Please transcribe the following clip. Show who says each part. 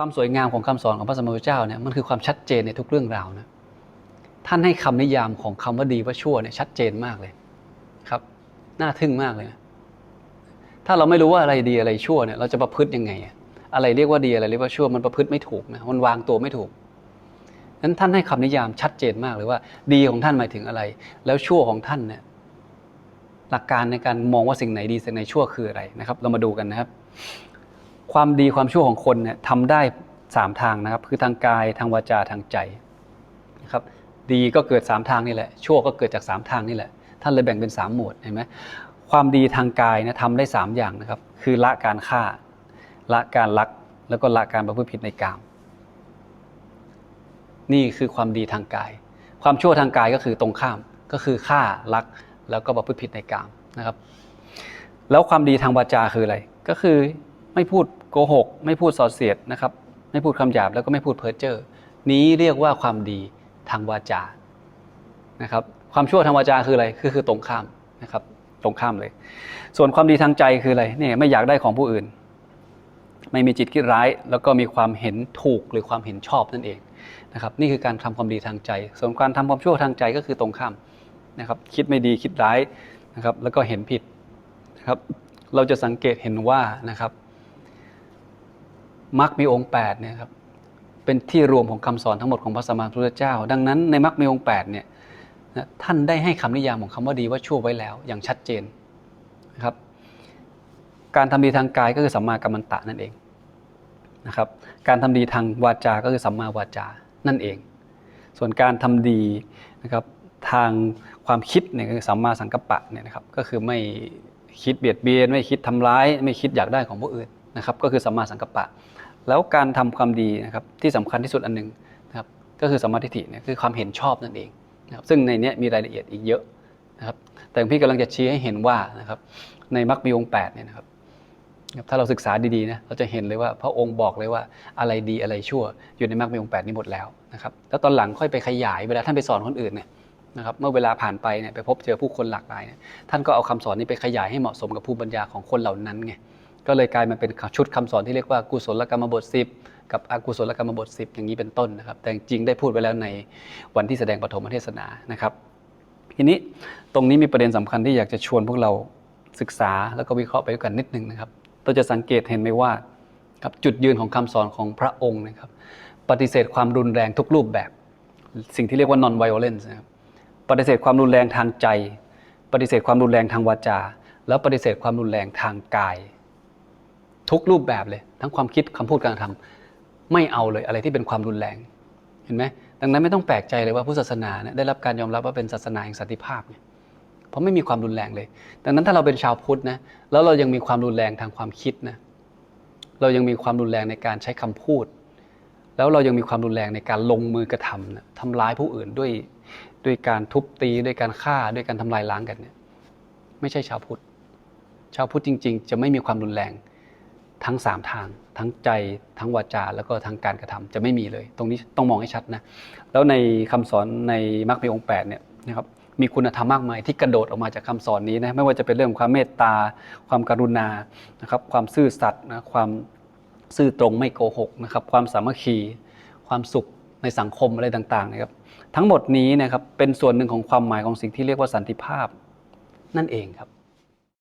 Speaker 1: ความสวยงามของคำสอนของพระสัมมาสัมพุทธเจ้าเนี่ยมันคือความชัดเจนในทุกเรื่องราวนะท่านให้คำนิยามของคำว่าดีว่าชั่วเนี่ยชัดเจนมากเลยครับน่าทึ่งมากเลยนะถ้าเราไม่รู้ว่าอะไรดีอะไรชั่วเนี่ยเราจะประพฤติยังไง อะอะไรเรียกว่าดีอะไรเรียกว่าชั่วมันประพฤติไม่ถูกนะมันวางตัวไม่ถูกนั้นท่านให้คำนิยามชัดเจนมากเลยว่า ดีของท่านหมายถึงอะไร แล้วชั่วของท่านเนี่ยหลักการในการมองว่าสิ่งไหนดีสิ่งไหนชั่วคืออะไรนะครับ เรามาดูกันนะครับ ความดีความชั่วของคนเนี่ยทำได้สามทางนะครับ คือทางกายทางวาจาทางใจนะครับดีก็เกิดสามทางนี่แหละชั่วก็เกิดจากสามทางนี่แหละท่านเลยแบ่งเป็นสามหมวดเห็นไหมความดีทางกายนะทำได้สามอย่างนะครับ คือละการฆ่า ละการลักแล้วก็ละการประพฤติผิดในกาม นี่คือความดีทางกาย ความชั่วทางกายก็คือตรงข้ามก็คือฆ่าลักแล้วก็ประพฤติผิดในกามนะครับ แล้วความดีทางวาจาคืออะไร ก็คือไม่พูด โกหก ไม่พูดส่อเสียดนะครับ ไม่พูดคำหยาบแล้วก็ไม่พูดเพ้อเจ้อนี้เรียกว่าความดีทางวาจานะครับ ความชั่วทางวาจาคืออะไรคือคือตรงข้ามนะครับ ตรงข้ามเลย ส่วนความดีทางใจคืออะไรเนี่ยไม่อยากได้ของผู้อื่น ไม่มีจิตคิดร้าย แล้วก็มีความเห็นถูกหรือความเห็นชอบนั่นเองนะครับ นี่คือการทำความดีทางใจ ส่วนการทำความชั่วทางใจก็คือตรงข้ามนะครับ คิดไม่ดีคิดร้ายนะครับ แล้วก็เห็นผิดนะครับ เราจะสังเกตเห็นว่านะครับ มรรคมีองค์8เนี่ยครับเป็นที่รวมของคำสอนทั้งหมดของพระสัมมาสัมพุทธเจ้า ดังนั้นในมรรคมีองค์8เนี่ยท่านได้ให้คำนิยามของคำว่าดีว่าชั่วไว้แล้วอย่างชัดเจนนะครับการทำดีทางกายก็คือสัมมากัมมันตะนั่นเองนะครับการทำดีทางวาจาก็คือสัมมาวาจานั่นเอง ส่วนการทำดีนะครับทางความคิดเนี่ยคือสัมมาสังกัปปะเนี่ยนะครับก็คือไม่คิดเบียดเบียน ไม่คิดทำร้าย ไม่คิดอยากได้ของผู้อื่น นะครับก็คือสัมมาสังกัปปะ แล้วการทำความดีนะครับที่สำคัญที่สุดอันหนึ่งนะครับก็คือสัมมาทิฏฐิเนี่ยคือความเห็นชอบนั่นเองนะครับซึ่งในนี้มีรายละเอียดอีกเยอะนะครับแต่หลวงพี่กำลังจะชี้ให้เห็นว่านะครับในมรรคมีองค์แปดเนี่ยนะครับถ้าเราศึกษาดีๆนะเราจะเห็นเลยว่าพระองค์บอกเลยว่าอะไรดีอะไรชั่วอยู่ในมรรคมีองค์แปดนี้หมดแล้วนะครับแล้วตอนหลังค่อยไปขยายเวลาท่านไปสอนคนอื่นเนี่ยนะครับเมื่อเวลาผ่านไปเนี่ยไปพบเจอผู้คนหลากหลายเนี่ยท่านก็เอาคำสอนนี้ไปขยายให้เหมาะสมกับภูมิปัญญาของคนเหล่านั้นไง ก็เลยกลายมาเป็นชุดคำสอนที่เรียกว่ากุศลกรรมบท 10 กับอกุศลกรรมบท 10 อย่างนี้เป็นต้นนะครับ แต่จริงได้พูดไว้แล้วในวันที่แสดงปฐมเทศนานะครับ ทีนี้ตรงนี้มีประเด็นสำคัญที่อยากจะชวนพวกเราศึกษาแล้วก็วิเคราะห์ไปด้วยกันนิดนึงนะครับเราจะสังเกตเห็นไหมว่าครับจุดยืนของคำสอนของพระองค์นะครับ ปฏิเสธความรุนแรงทุกรูปแบบ สิ่งที่เรียกว่า non violence นะครับปฏิเสธความรุนแรงทางใจ ปฏิเสธความรุนแรงทางวาจา แล้วปฏิเสธความรุนแรงทางกาย ทุกรูปแบบเลย ทั้งความคิดคำพูดการทำไม่เอาเลยอะไรที่เป็นความรุนแรง เห็นไหมดังนั้นไม่ต้องแปลกใจเลยว่าพุทธศาสนาเนี่ยได้รับการยอมรับว่าเป็นศาสนาแห่งสันติภาพไงเพราะไม่มีความรุนแรงเลย ดังนั้นถ้าเราเป็นชาวพุทธนะแล้วเรายังมีความรุนแรงทางความคิดนะเรายังมีความรุนแรงในการใช้คำพูด แล้วเรายังมีความรุนแรงในการลงมือกระทำนะทำร้ายผู้อื่นด้วยด้วยการทุบตีด้วยการฆ่าด้วยการทำลายล้างกันเนี่ยไม่ใช่ชาวพุทธชาวพุทธจริง ๆ จะไม่มีความรุนแรง ทั้งสามทาง ทั้งใจทั้งวาจาแล้วก็ทางการกระทำจะไม่มีเลย ตรงนี้ต้องมองให้ชัดนะแล้วในคำสอนในมรรคมีองค์แปดเนี่ยนะครับมีคุณธรรมมากมายที่กระโดดออกมาจากคำสอนนี้นะไม่ว่าจะเป็นเรื่องความเมตตา ความกรุณานะครับความซื่อสัตย์นะความซื่อตรงไม่โกหกนะครับความสามัคคีความสุขในสังคมอะไรต่างๆนะครับทั้งหมดนี้นะครับเป็นส่วนหนึ่งของความหมายของสิ่งที่เรียกว่าสันติภาพนั่นเองครับ